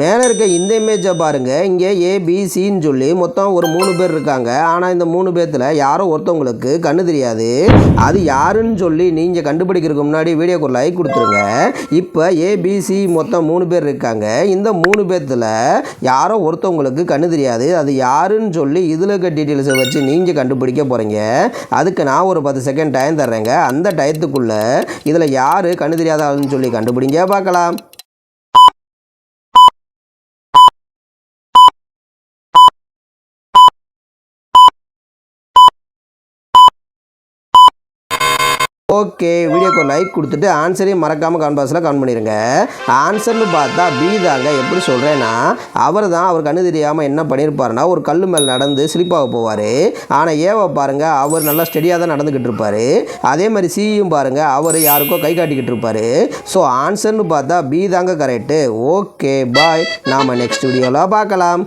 மேலே இருக்க இந்த இமேஜை பாருங்கள் இங்கே ஏபிசின்னு சொல்லி மொத்தம் ஒரு மூணு பேர் இருக்காங்க. ஆனால் இந்த மூணு பேர்த்தில் யாரோ ஒருத்தவங்களுக்கு கண்ணு தெரியாது. அது யாருன்னு சொல்லி நீங்கள் கண்டுபிடிக்கிறதுக்கு முன்னாடி வீடியோக்கு ஒரு லைக் கொடுத்துருங்க. இப்போ ஏபிசி மொத்தம் மூணு பேர் இருக்காங்க. இந்த மூணு பேர்த்தில் யாரோ ஒருத்தவங்களுக்கு கண்ணு தெரியாது. அது யாருன்னு சொல்லி இதில் இருக்க டீட்டெயில்ஸை வச்சு நீங்கள் கண்டுபிடிக்க போகிறீங்க அதுக்கு நான் ஒரு பத்து செகண்ட் டைம் தர்றேங்க. அந்த டயத்துக்குள்ளே இதில் யார் கண்ணு தெரியாத ஆளுன்னு சொல்லி கண்டுபிடிங்க. பார்க்கலாம். ஓகே வீடியோக்கு லைக் கொடுத்துட்டு ஆன்சரையும் மறக்காமல் கமெண்ட் பாக்ஸில் கமெண்ட் பண்ணிடுங்க ஆன்சர்னு பார்த்தா பி தாங்க. எப்படி சொல்கிறேன்னா அவர் தான் அவர் கண்ணு தெரியாமல் என்ன பண்ணியிருப்பாருன்னா ஒரு கல் மேலே நடந்து ஸ்லிப்பாக போவார். ஆனால் ஏவை பாருங்கள் அவர் நல்லா ஸ்டெடியாக தான் நடந்துக்கிட்டு இருப்பார். அதே மாதிரி சியும் பாருங்கள் அவர் யாருக்கோ கை காட்டிக்கிட்டு இருப்பார். ஸோ ஆன்சர்னு பார்த்தா பி தாங்க கரெக்டு ஓகே பாய் நாம் நெக்ஸ்ட் வீடியோவில் பார்க்கலாம்.